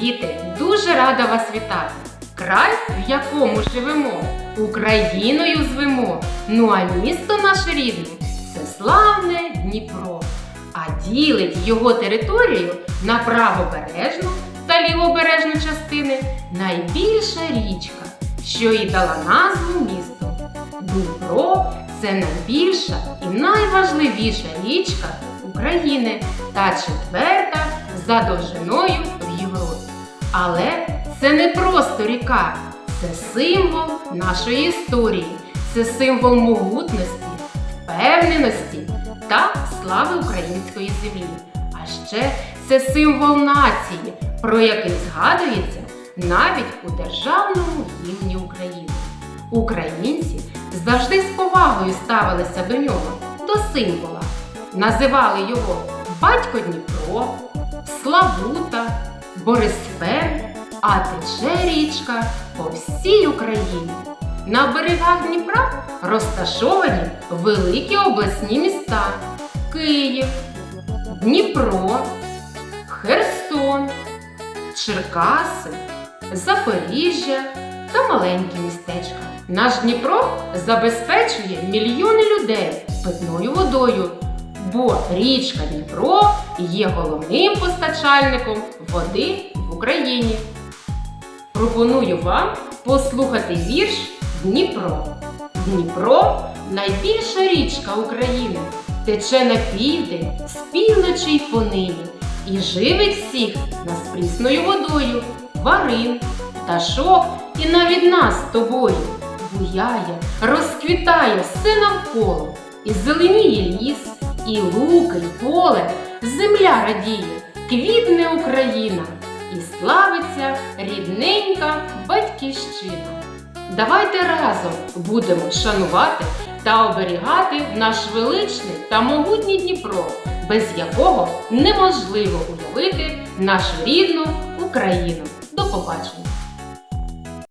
Діти, дуже рада вас вітати. Край, в якому живемо, Україною звемо. Ну а місто наше рідне це славне Дніпро. А ділить його територію на правобережну та лівобережну частини найбільша річка, що і дала назву місту. Дніпро це найбільша і найважливіша річка України та четверта за довжиною. Але це не просто ріка, це символ нашої історії, це символ могутності, впевненості та слави української землі. А ще це символ нації, про який згадується навіть у державному гімні України. Українці завжди з повагою ставилися до нього, до символа. Називали його Батько Дніпро, Славута, Борисфен, а тече річка по всій Україні. На берегах Дніпра розташовані великі обласні міста Київ, Дніпро, Херсон, Черкаси, Запоріжжя та маленькі містечка. Наш Дніпро забезпечує мільйони людей питною водою, бо річка Дніпро є головним постачальником води в Україні. Пропоную вам послухати вірш Дніпро. Дніпро найбільша річка України, тече на південь, з півночі й понині, і живить всіх нас прісною водою, тварин, пташок і навіть нас з тобою. Буяє, розквітає все навколо, і зеленіє ліс, і луки, і поле, земля радіє, квітне Україна, і славиться рідненька батьківщина. Давайте разом будемо шанувати та оберігати наш величний та могутній Дніпро, без якого неможливо уявити нашу рідну Україну. До побачення!